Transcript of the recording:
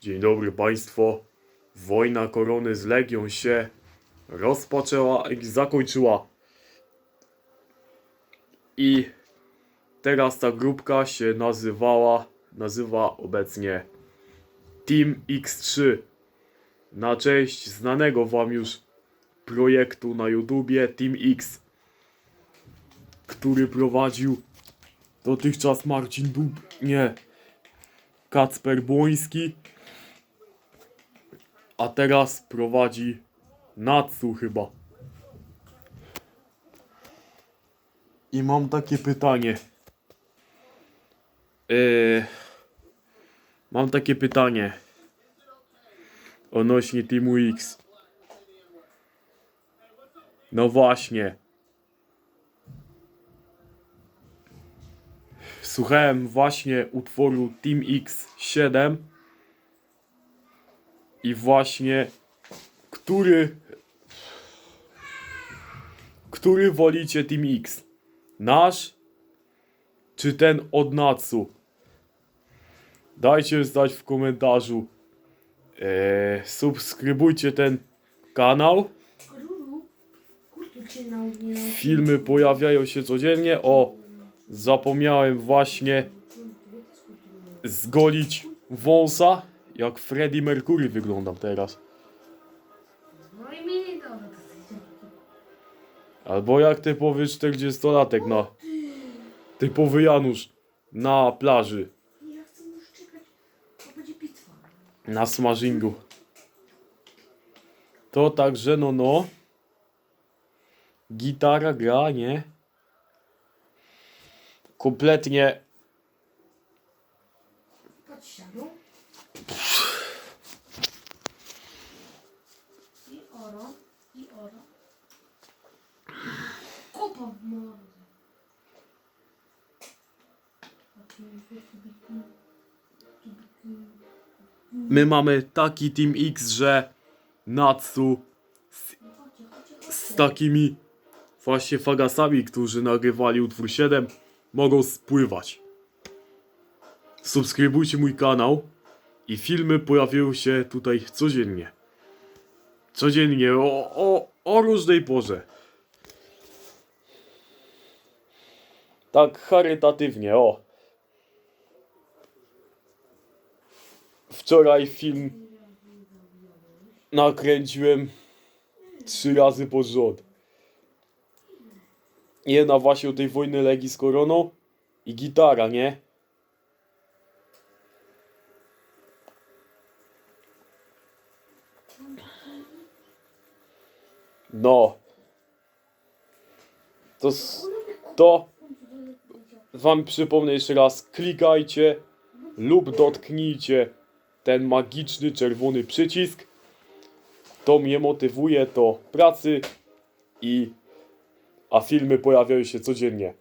Dzień dobry Państwo. Wojna korony z Legią się rozpoczęła i zakończyła. I teraz ta grupka się nazywała, nazywa obecnie Team X3. Na cześć znanego Wam już projektu na YouTubie Team X, który prowadził dotychczas Marcin Dub, nie, Kacper Błoński, a teraz prowadzi Natsu chyba. I mam takie pytanie. Yy, mam takie pytanie odnośnie Teamu X. No właśnie. Słuchałem właśnie utworu Team X7 i właśnie który który wolicie Team X? Nasz czy ten od Natsu? Dajcie znać w komentarzu. Eee, subskrybujcie ten kanał. Filmy pojawiają się codziennie. O, zapomniałem właśnie zgolić wąsa. Jak Freddie Mercury wyglądam teraz. No i mi dobra. Albo jak typowy 40-latek na... Typowy Janusz na plaży. Ja chcę już czekać, to będzie bitwa. Na smażingu. To także no no. Gitara gra, nie? Kompletnie. I oro, i oro. Taki wielki My mamy taki Team X, że Natsu z chodźcie. takimi właśnie fagasami, którzy nagrywali utwór 7, mogą spływać. Subskrybujcie mój kanał i filmy pojawiają się tutaj codziennie. Codziennie o, o, o różnej porze. Tak charytatywnie, o. Wczoraj film nakręciłem trzy razy pod rząd. Jedna właśnie o tej wojny Legii z koroną i gitara, nie? No. To, to wam przypomnę jeszcze raz, klikajcie lub dotknijcie ten magiczny czerwony przycisk. To mnie motywuje do pracy i a filmy pojawiają się codziennie.